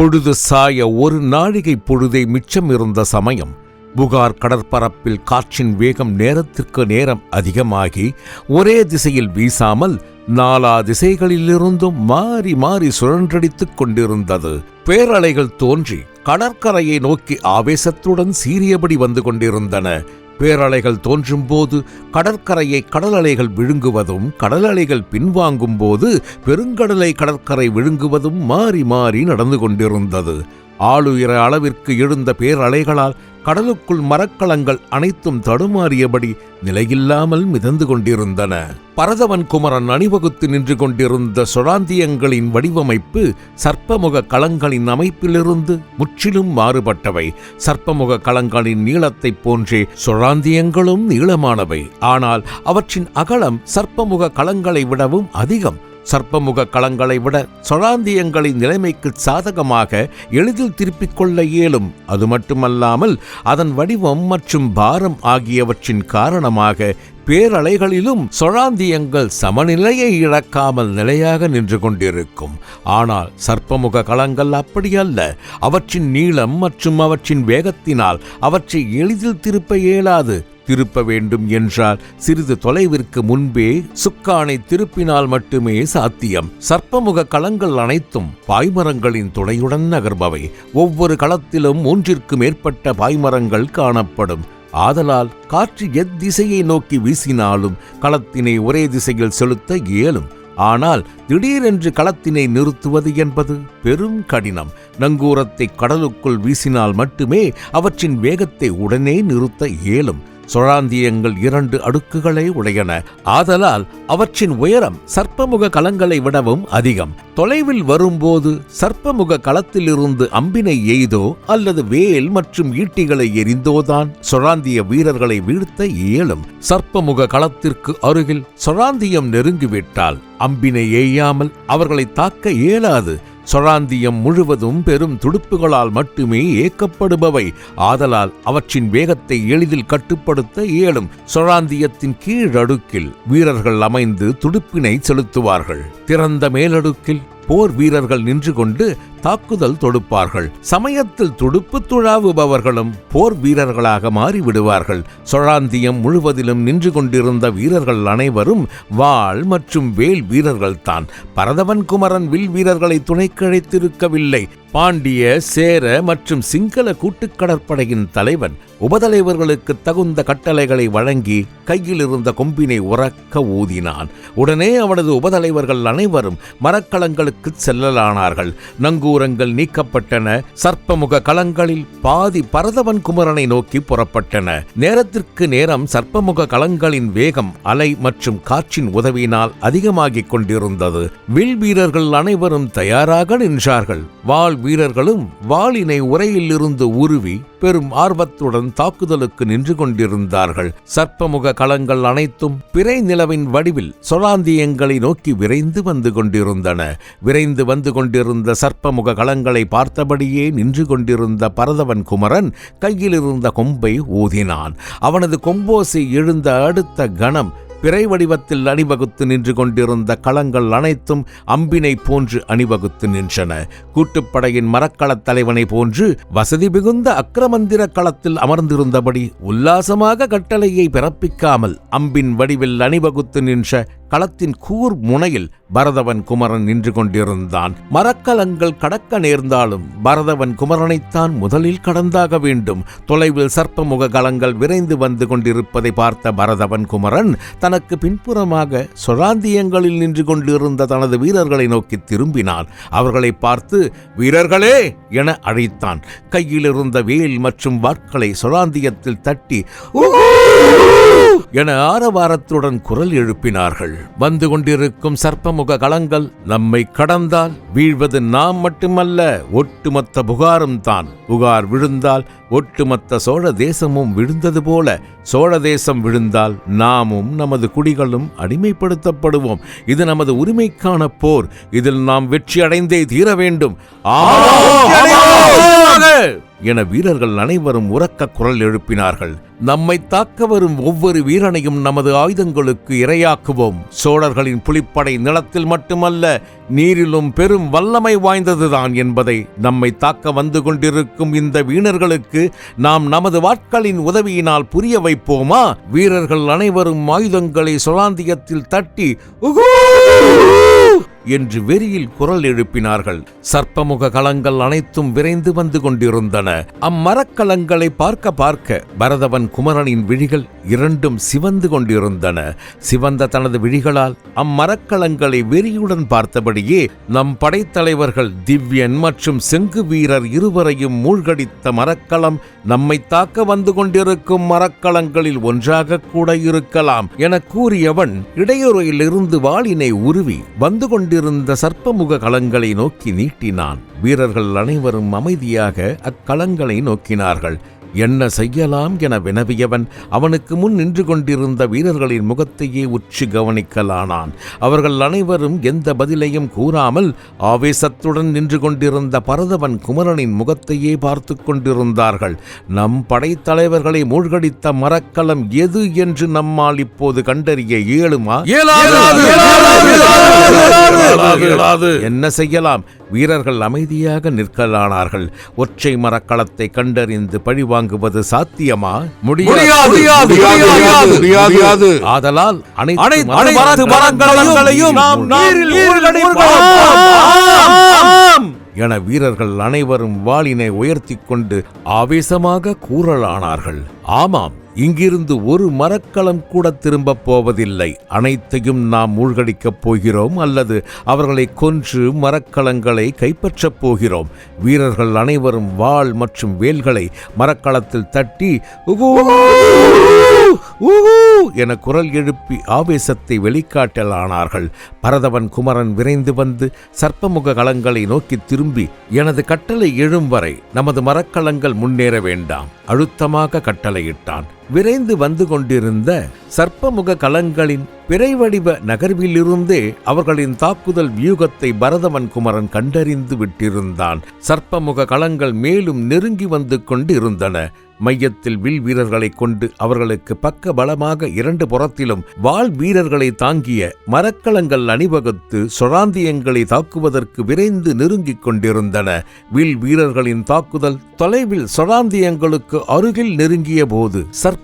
பொழுது சாய ஒரு நாழிகை பொழுதை மிச்சம் இருந்த சமயம் புகார் கடற்பரப்பில் காற்றின் வேகம் நேரத்திற்கு நேரம் அதிகமாகி ஒரே திசையில் வீசாமல் நாலா திசைகளிலிருந்தும் மாறி மாறி சுழன்றடித்துக் கொண்டிருந்தது. பேரலைகள் தோன்றி கடற்கரையை நோக்கி ஆவேசத்துடன் சீரியபடி வந்து கொண்டிருந்தன. பேரலைகள் தோன்றும் போது கடற்கரையை கடல் அலைகள் விழுங்குவதும் கடல் அலைகள் பின்வாங்கும் போது பெருங்கடலை கடற்கரை விழுங்குவதும் மாறி மாறி நடந்து கொண்டிருந்தது. ஆளுயர அளவிற்கு எழுந்த பேரலைகளால் கடலுக்குள் மரக்கலங்கள் அனைத்தும் தடுமாறியபடி நிலையில்லாமல் மிதந்து கொண்டிருந்தன. பரதவன் குமரன் அணிவகுத்து நின்று கொண்டிருந்த சுழாந்தியங்களின் வடிவமைப்பு சர்ப்பமுக களங்களின் அமைப்பிலிருந்து முற்றிலும் மாறுபட்டவை. சர்ப்பமுக களங்களின் நீளத்தைப் போன்றே சுழாந்தியங்களும் நீளமானவை. ஆனால் அவற்றின் அகலம் சர்ப்பமுக களங்களை விடவும் அதிகம். சர்ப்பமுக களங்களை விட சொழாந்தியங்களின் நிலைமைக்கு சாதகமாக எளிதில் திருப்பிக் கொள்ள இயலும். அது மட்டுமல்லாமல் அதன் வடிவம் மற்றும் பாரம் ஆகியவற்றின் காரணமாக பேரலைகளிலும் சொழாந்தியங்கள் சமநிலையை இழக்காமல் நிலையாக நின்று கொண்டிருக்கும். ஆனால் சர்ப்பமுக களங்கள் அப்படியல்ல அவற்றின் நீளம் மற்றும் அவற்றின் வேகத்தினால் அவற்றை எளிதில் திருப்ப இயலாது. திருப்ப வேண்டும் என்றால் சிறிது தொலைவிற்கு முன்பே சுக்கானை திருப்பினால் மட்டுமே சாத்தியம். சர்ப்பமுக களங்கள் அனைத்தும் பாய்மரங்களின் துணையுடன் நகர்பவை. ஒவ்வொரு களத்திலும் மூன்றிற்கு மேற்பட்ட பாய்மரங்கள் காணப்படும். ஆதலால் காற்று எத்திசையை நோக்கி வீசினாலும் களத்தினை ஒரே திசையில் செலுத்த இயலும். ஆனால் திடீரென்று களத்தினை நிறுத்துவது என்பது பெரும் கடினம். நங்கூரத்தை கடலுக்குள் வீசினால் மட்டுமே அவற்றின் வேகத்தை உடனே நிறுத்த இயலும். சோழாந்தியங்கள் இரண்டு அடுக்குகளை உடையன. ஆதலால் அவற்றின் உயரம் சர்ப்பமுக கலங்களை விடவும் அதிகம். தொலைவில் வரும்போது சர்ப்பமுக களத்திலிருந்து அம்பினை எய்தோ அல்லது வேல் மற்றும் ஈட்டிகளை எரிந்தோதான் சொராந்திய வீரர்களை வீழ்த்த இயலும். சர்ப்பமுக களத்திற்கு அருகில் சொராந்தியம் நெருங்கிவிட்டால் அம்பினை எய்யாமல் அவர்களை தாக்க இயலாது. சொராந்தியம் முழுவதும் பெரும் துடுப்புகளால் மட்டுமே ஏக்கப்படுபவை. ஆதலால் அவற்றின் வேகத்தை எளிதில் கட்டுப்படுத்த இயலும். சொராந்தியத்தின் கீழடுக்கில் வீரர்கள் அமைந்து துடுப்பினை செலுத்துவார்கள். திறந்த மேலடுக்கில் போர் வீரர்கள் நின்று கொண்டு தாக்குதல் தொடுப்பார்கள். சமயத்தில் துடுப்பு துழாவுபவர்களும் போர் வீரர்களாக மாறிவிடுவார்கள். சொழாந்தியம் முழுவதிலும் நின்று கொண்டிருந்த வீரர்கள் அனைவரும் வாள் மற்றும் வேல் வீரர்கள் தான் பரதவன் குமரன் வில் வீரர்களை துணைக்கழைத்திருக்கவில்லை பாண்டிய சேர மற்றும் சிங்கள கூட்டுக்கடற்படையின் தலைவன் உபதலைவர்களுக்கு தகுந்த கட்டளைகளை வழங்கி கையில் இருந்த கொம்பினை உறக்க ஊதினான். உடனே அவனது உபதலைவர்கள் அனைவரும் மரக்கலங்களுக்கு செல்லலானார்கள். நங்கூரங்கள் நீக்கப்பட்டன. சர்ப்பமுக களங்களில் பாதி பரதவன் குமரனை நோக்கி புறப்பட்டன. நேரத்திற்கு நேரம் சர்ப்பமுக களங்களின் வேகம் அலை மற்றும் காற்றின் உதவியினால் அதிகமாகிக் கொண்டிருந்தது. வில் வீரர்கள் அனைவரும் தயாராக நின்றார்கள். வாள் வீரர்களும் வாளினை உரையில் இருந்து உருவி பெரும் ஆர்வத்துடன் தாக்குதலுக்கு நின்று கொண்டிருந்தார்கள். சர்ப்பமுக களங்கள் அனைத்தும் பிறை நிலவின் வடிவில் சொலாந்தியங்களை நோக்கி விரைந்து வந்து கொண்டிருந்தன. விரைந்து வந்து கொண்டிருந்த சர்ப்பமுக களங்களை பார்த்தபடியே நின்று கொண்டிருந்த பரதவன் குமரன் கையிலிருந்த கொம்பை ஊதினான். அவனது கொம்போசி எழுந்த அடுத்த கணம் பிறை வடிவத்தில் அணிவகுத்து நின்று கொண்டிருந்த களங்கள் அனைத்தும் அம்பினை போன்று அணிவகுத்து நின்றன. கூட்டுப்படையின் மரக்களத் தலைவனை போன்று வசதி மிகுந்த அக்கிரமந்திர களத்தில் அமர்ந்திருந்தபடி உல்லாசமாக கட்டளையை பிறப்பிக்காமல் அம்பின் வடிவில் அணிவகுத்து நின்ற களத்தின் கூர் முனையில் பரதவன் குமரன் நின்று கொண்டிருந்தான். மரக்கலங்கள் கடக்க நேர்ந்தாலும் பரதவன் குமரனைத்தான் முதலில் கடந்தாக வேண்டும். தொலைவில் சர்ப்பமுக கலங்கள் விரைந்து வந்து கொண்டிருப்பதை பார்த்த பரதவன் குமரன் தனக்கு பின்புறமாக சொராந்தியங்களில் நின்று கொண்டிருந்த தனது வீரர்களை நோக்கி திரும்பினான். அவர்களை பார்த்து வீரர்களே! என அழைத்தான். கையிலிருந்த வேல் மற்றும் வாட்களை சொராந்தியத்தில் தட்டி என ஆரவாரத்துடன் குரல் எழுப்பினார்கள். வந்து கொண்டிருக்கும் சர்ப்பமுக களங்கள் நம்மை கடந்தால் வீழ்வது நாம் மட்டுமல்ல ஒட்டுமொத்த புகாரும் தான். புகார் விழுந்தால் ஒட்டுமொத்த சோழ தேசமும் விழுந்தது போல சோழ தேசம் விழுந்தால் நாமும் நமது குடிகளும் அடிமைப்படுத்தப்படுவோம். இது நமது உரிமைக்கான போர். இதில் நாம் வெற்றி அடைந்தே தீர வேண்டும். ஆமாம்! என வீரர்கள் அனைவரும் உறக்க குரல் எழுப்பினார்கள். நம்மை தாக்க வரும் ஒவ்வொரு வீரனையும் நமது ஆயுதங்களுக்கு இரையாக்குவோம். சோழர்களின் புலிப்படை நிலத்தில் மட்டுமல்ல நீரிலும் பெரும் வல்லமை வாய்ந்ததுதான் என்பதை நம்மை தாக்க வந்து கொண்டிருக்கும் இந்த வீணர்களுக்கு நாம் நமது வாட்களின் உதவியினால் புரிய வைப்போமா? வீரர்கள் அனைவரும் ஆயுதங்களை சொலாந்தியத்தில் தட்டி என்று வெறியில் குரல் எழுப்பினார்கள். சர்ப்பமுக களங்கள் அனைத்தும் விரைந்து வந்து கொண்டிருந்தன. அம்மரக்கலங்களை பார்க்க பார்க்க பரதவன் குமரனின் விழிகள் இரண்டும் சிவந்து கொண்டிருந்தன. சிவந்த தனது விழிகளால் அம்மரக்கலங்களை வெறியுடன் பார்த்தபடியே நம் படைத்தலைவர்கள் திவ்யன் மற்றும் செங்கு வீரர் இருவரையும் மூழ்கடித்த மரக்கலம் நம்மை தாக்க வந்து கொண்டிருக்கும் மரக்கலங்களில் ஒன்றாக கூட இருக்கலாம் என கூறியவன் இடையூறையிலிருந்து வாளினை உருவி வந்து கொண்டு கொண்டிருந்த சர்ப்பமுக களங்களை நோக்கி நீட்டினான். வீரர்கள் அனைவரும் அமைதியாக அக்களங்களை நோக்கினார்கள். என்ன செய்யலாம் என வினவியவன் அவனுக்கு முன் நின்று கொண்டிருந்த வீரர்களின் முகத்தையே உற்று கவனிக்கலானான். அவர்கள் அனைவரும் எந்த பதிலையும் கூறாமல் ஆவேசத்துடன் நின்று கொண்டிருந்த பரதவன் குமரனின் முகத்தையே பார்த்து கொண்டிருந்தார்கள். நம் படைத்தலைவர்களை மூழ்கடித்த மரக்கலம் எது என்று நம்மால் இப்போது கண்டறிய இயலுமா? என்ன செய்யலாம்? வீரர்கள் அமைதியாக நிற்கலானார்கள். ஒற்றை மரக்களத்தை கண்டறிந்து பழிவாங்குவது சாத்தியமா? முடியாது. ஆதலால் அனைத்து மரங்களையும். என வீரர்கள் அனைவரும் வாளினை உயர்த்திக் கொண்டு ஆவேசமாக கூறலானார்கள். ஆமாம் இங்கிருந்து ஒரு மரக்கலம் கூட திரும்பப் போவதில்லை. அனைத்தையும் நாம் மூழ்கடிக்கப் போகிறோம் அல்லது அவர்களை கொன்று மரக்கலங்களை கைப்பற்றப் போகிறோம். வீரர்கள் அனைவரும் வாள் மற்றும் வேல்களை மரக்களத்தில் தட்டி என குரல் எழுப்பி ஆவேசத்தை வெளிக்காட்டலானார்கள். பரதவன் குமரன் விரைந்து வந்து சர்ப்பமுக களங்களை நோக்கி திரும்பி எனது கட்டளை எழும் வரை நமது மரக்கலங்கள் முன்னேற வேண்டாம். அழுத்தமாக கட்டளை கட்டளையிட்டான் விரைந்து வந்து கொண்டிருந்த சர்ப்பமுக கலங்களின் பிறைவடிவ நகர்விலிருந்தே அவர்களின் தாக்குதல் வியூகத்தை பரதவன் குமரன் கண்டறிந்து விட்டிருந்தான். சர்ப்பமுக கலங்கள் மேலும் நெருங்கி வந்து கொண்டிருந்தன. மையத்தில் வில் வீரர்களைக் கொண்டு அவர்களுக்கு பக்க பலமாக இரண்டு புறத்திலும் வாள் வீரர்களை தாங்கிய மரக்கலங்கள் அணிவகுத்து சொராந்தியங்களை தாக்குவதற்கு விரைந்து நெருங்கிக் கொண்டிருந்தன. வில் வீரர்களின் தாக்குதல் தொலைவில் சொராந்தியங்களுக்கு அருகில் நெருங்கிய போது சர்ப்ப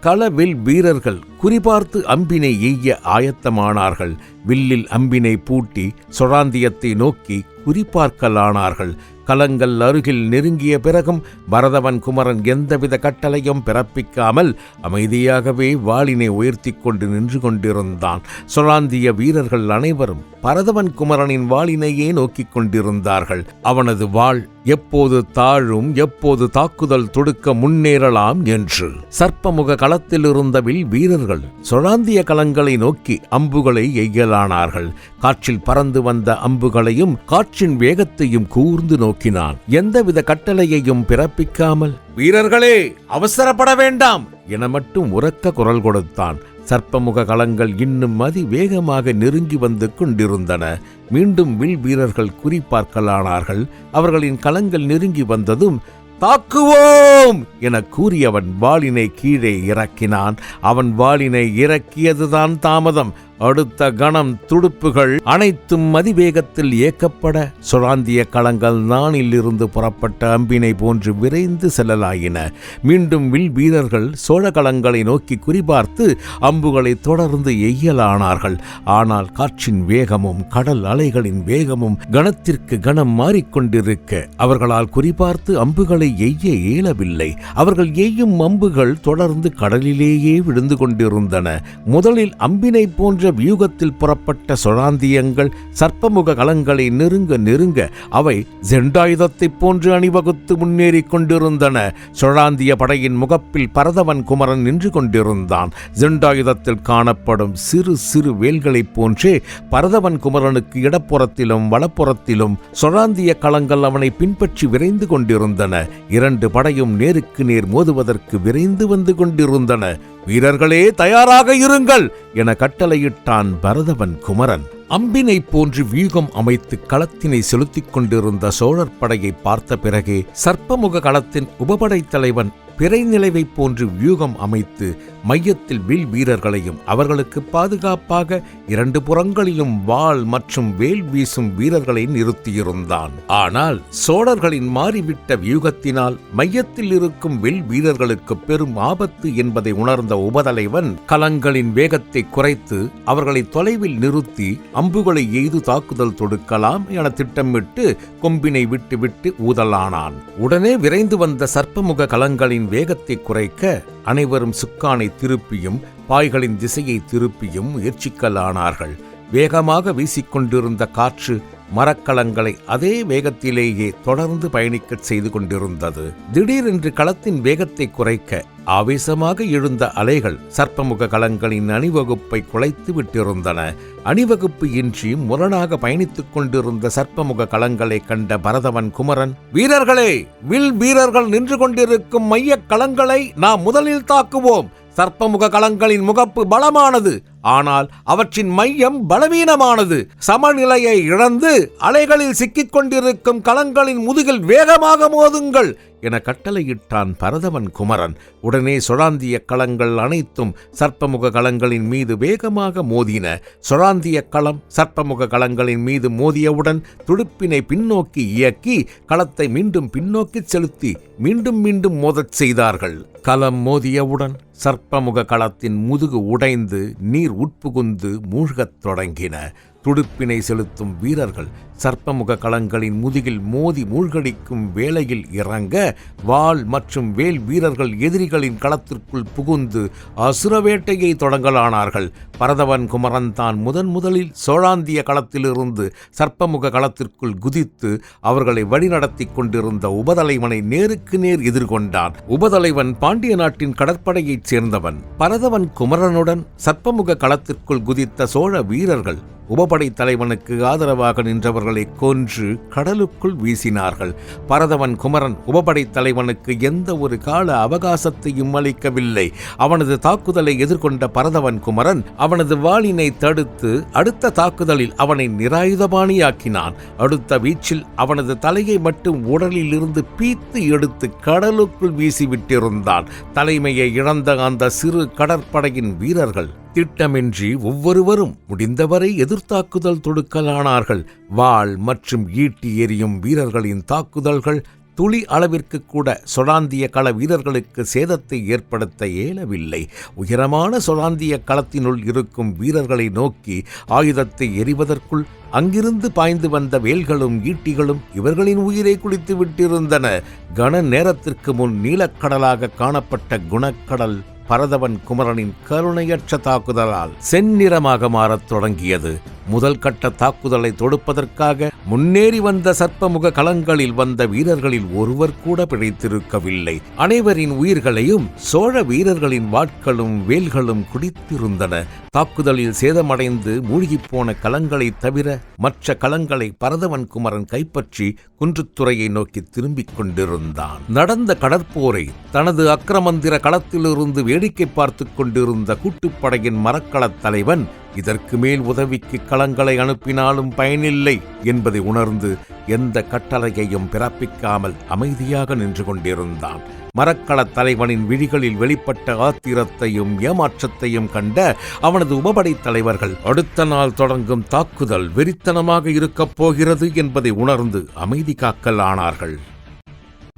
கள வில் வீரர்கள் குறிபார்த்து அம்பினை எய்ய ஆயத்தமானார்கள். வில்லில் அம்பினை பூட்டி சொராந்தியத்தை நோக்கி குறிபார்க்கலானார்கள். கலங்கள் அருகில் நெருங்கிய பிறகும் பரதவன் குமரன் எந்தவித கட்டளையும் பிறப்பிக்காமல் அமைதியாகவே வாளினை உயர்த்தி கொண்டு நின்று கொண்டிருந்தான். சொலாந்திய வீரர்கள் அனைவரும் பரதவன் குமரனின் வாளினையே நோக்கிக் கொண்டிருந்தார்கள். அவனது வாள் எப்போது தாழும் எப்போது தாக்குதல் தொடுக்க முன்னேறலாம் என்று. சர்ப்பமுக களத்தில் இருந்த வில் வீரர்கள் சொலாந்திய களங்களை நோக்கி அம்புகளை எய்யலானார்கள். காற்றில் பறந்து வந்த அம்புகளையும் காற்றின் வேகத்தையும் கூர்ந்து நோக்கி நோக்கினான் எந்தவித கட்டளையையும் பிறப்பிக்காமல் வீரர்களே அவசரப்பட வேண்டாம் என மட்டும் உரக்க குரல் கொடுத்தான். சர்ப்பமுக களங்கள் இன்னும் அதி வேகமாக நெருங்கி வந்து கொண்டிருந்தன. மீண்டும் வில் வீரர்கள் குறிப்பார்க்கலானார்கள் அவர்களின் களங்கள் நெருங்கி வந்ததும் தாக்குவோம் என கூறியவன் வாளினை கீழே இறக்கினான். அவன் வாளினை இறக்கியதுதான் தாமதம். அடுத்த கணம் துடுப்புகள் அனைத்தும் அதிவேகத்தில் இயக்கப்பட சுழாந்திய களங்கள் நானில் இருந்து புறப்பட்ட அம்பினை போன்று விரைந்து செல்லலாயின. மீண்டும் வில் வீரர்கள் சோழ களங்களை நோக்கி குறிபார்த்து அம்புகளை தொடர்ந்து எய்யலானார்கள். ஆனால் காற்றின் வேகமும் கடல் அலைகளின் வேகமும் கணத்திற்கு கணம் மாறிக்கொண்டிருக்க அவர்களால் குறிபார்த்து அம்புகளை எய்ய இயலவில்லை. அவர்கள் எய்யும் அம்புகள் தொடர்ந்து கடலிலேயே விழுந்து கொண்டிருந்தன. முதலில் அம்பினை போன்ற வியூகத்தில் புறப்பட்ட சொழாந்தியங்கள் சர்ப்பமுக கலங்களை நெருங்க நெருங்க அவை ஜெண்டாயுதத்தைப் போன்று அணிவகுத்து முன்னேறிக் கொண்டிருந்தன. சொழாந்திய படையின் முகப்பில் பரதவன் குமரன் நின்று கொண்டிருந்தான். ஜெண்டாயுதத்தில் காணப்படும் சிறு சிறு வேல்களைப் போன்றே பரதவன் குமரனுக்கு இடப்புறத்திலும் வலப்புறத்திலும் சொழாந்திய களங்கள் அவனை பின்பற்றி விரைந்து கொண்டிருந்தன. இரண்டு படையும் நேருக்கு நேர் மோதுவதற்கு விரைந்து வந்து கொண்டிருந்தன. வீரர்களே தயாராக இருங்கள் என கட்டளையிட்டான் பரதவன் குமரன். அம்பினைப் போன்று வியூகம் அமைத்து களத்தினை செலுத்திக் கொண்டிருந்த சோழர் படையை பார்த்த பிறகே சர்ப்பமுக களத்தின் உபபடைத் தலைவன் பிறைநிலைவைப் போன்று வியூகம் அமைத்து மையத்தில் வில் வீரர்களையும் அவர்களுக்கு பாதுகாப்பாக இரண்டு புறங்களிலும் வாள் மற்றும் வேல் வீசும் வீரர்களை நிறுத்தியிருந்தான். ஆனால் சோழர்களின் மாறிவிட்ட வியூகத்தினால் மையத்தில் இருக்கும் வில் வீரர்களுக்கு பெரும் ஆபத்து என்பதை உணர்ந்த உபதலைவன் கலங்களின் வேகத்தை குறைத்து அவர்களை தொலைவில் நிறுத்தி அம்புகளை எய்து தாக்குதல் தொடுக்கலாம் என திட்டமிட்டு கொம்பினை விட்டு விட்டு ஊதலானான். உடனே விரைந்து வந்த சர்ப்பமுக கலங்களின் வேகத்தை குறைக்க அனைவரும் சுக்கானை திருப்பியும் பாய்களின் திசையை திருப்பியும் முயற்சிக்கலானார்கள். வேகமாக வீசிக்கொண்டிருந்த காற்று மரக்கலங்களை அதே வேகத்திலேயே தொடர்ந்து பயணிக்கச் செய்து கொண்டிருந்தது. திடீரென்று களத்தின் வேகத்தை குறைக்க ஆவேசமாக எழுந்த அலைகள் சர்ப்பமுக கலங்களின் அணிவகுப்பை குலைத்து விட்டிருந்தன. அணிவகுப்பு இன்றி முரணாக பயணித்துக் கொண்டிருந்த சர்ப்பமுக கலங்களை கண்ட பரதவன் குமரன் வீரர்களே வில் வீரர்கள் நின்று கொண்டிருக்கும் மையக் களங்களை நாம் முதலில் தாக்குவோம். சர்ப்பமுக கலங்களின் முகப்பு பலமானது. ஆனால் அவற்றின் மையம் பலவீனமானது. சமநிலையை இழந்து அலைகளில் சிக்கிக் கொண்டிருக்கும் கலங்களின் முதுகில் வேகமாக மோதுங்கள். என கட்டளையிட்டான் பரதவன் குமரன். உடனே சொராந்திய களங்கள் அனைத்தும் சர்ப்பமுக களங்களின் மீது வேகமாக மோதின. சொராந்திய களம் சர்ப்பமுக களங்களின் மீது மோதியவுடன் துடுப்பினை பின்னோக்கி இயக்கி களத்தை மீண்டும் பின்னோக்கிச் செலுத்தி மீண்டும் மீண்டும் மோதச் செய்தார்கள். களம் மோதியவுடன் சர்ப்பமுக களத்தின் முதுகு உடைந்து நீர் உட்புகுந்து மூழ்கத் தொடங்கின. துடுப்பினை செலுத்தும் வீரர்கள் சர்ப்பமுக களங்களின் முதுகில் மோதி மூழ்கடிக்கும் வேளையில் இறங்க வாள் மற்றும் வேல் வீரர்கள் எதிரிகளின் களத்திற்குள் புகுந்து அசுரவேட்டையை தொடங்கலானார்கள். பரதவன் குமரன் தான் முதன் முதலில் சோழாந்திய களத்திலிருந்து சர்ப்பமுக களத்திற்குள் குதித்து அவர்களை வழிநடத்தி கொண்டிருந்த உபதலைவனை நேருக்கு நேர் எதிர்கொண்டான். உபதலைவன் பாண்டிய நாட்டின் கடற்படையைச் சேர்ந்தவன். பரதவன் குமரனுடன் சர்ப்பமுக களத்திற்குள் குதித்த சோழ வீரர்கள் உபபடை தலைவனுக்கு ஆதரவாக நின்றவர்களை கொன்று கடலுக்குள் வீசினார்கள். பரதவன் குமரன் உபபடை தலைவனுக்கு எந்த ஒரு கால அவகாசத்தையும் அளிக்கவில்லை. அவனது தாக்குதலை எதிர்கொண்ட பரதவன் குமரன் அவனது வாளினை தடுத்து அடுத்த தாக்குதலில் அவனை நிராயுதபாணியாக்கினான். அடுத்த வீச்சில் அவனது தலையை மட்டும் உடலில் இருந்து பீத்து எடுத்து கடலுக்குள் வீசிவிட்டிருந்தான். தலைமையை இழந்த அந்த சிறு கடற்படையின் வீரர்கள் திட்டமின்றி ஒவ்வொருவரும் முடிந்தவரை எதிர்த்தாக்குதல் தொடுக்கலானார்கள். வாள் மற்றும் ஈட்டி எறியும் வீரர்களின் தாக்குதல்கள் துளி அளவிற்கு கூட சொலாந்திய கள வீரர்களுக்கு சேதத்தை ஏற்படுத்த இயலவில்லை. உயரமான சொலாந்திய களத்தினுள் இருக்கும் வீரர்களை நோக்கி ஆயுதத்தை எறிவதற்குள் அங்கிருந்து பாய்ந்து வந்த வேல்களும் ஈட்டிகளும் இவர்களின் உயிரை குளித்து விட்டிருந்தன. கன நேரத்திற்கு முன் நீலக்கடலாக காணப்பட்ட குணக்கடல் பரதவன் குமரனின் கருணையற்ற தாக்குதலால் செந்நிறமாக மாறத் தொடங்கியது. முதல் கட்ட தாக்குதலை தொடுப்பதற்காக முன்னேறி வந்த சர்ப்பமுக களங்களில் வந்த வீரர்களில் ஒருவர் கூட பிழைத்திருக்கவில்லை. அனைவரின் உயிர்களையும் சோழ வீரர்களின் வாட்களும் வேல்களும் குடித்திருந்தன. தாக்குதலில் சேதமடைந்து மூழ்கிப் போன களங்களைத் தவிர மற்ற களங்களை பரதவன் குமரன் கைப்பற்றி குன்றுத்துறையை நோக்கி திரும்பிக் கொண்டிருந்தான். நடந்த கடற்போரை தனது அக்கிரமந்திர களத்திலிருந்து வேடிக்கை பார்த்துக் கொண்டிருந்த கூட்டுப்படையின் மரக்களத் தலைவன் இதற்கு மேல் உதவிக்கு களங்களை அனுப்பினாலும் பயனில்லை என்பதை உணர்ந்து எந்த கட்டளையையும் பிறப்பிக்காமல் அமைதியாக நின்று கொண்டிருந்தான். மரக்களத் தலைவனின் விழிகளில் வெளிப்பட்ட ஆத்திரத்தையும் ஏமாற்றத்தையும் கண்ட அவனது உபபடை தலைவர்கள் அடுத்த நாள் தொடங்கும் தாக்குதல் வெறித்தனமாக இருக்கப் போகிறது என்பதை உணர்ந்து அமைதி காக்கல் ஆனார்கள்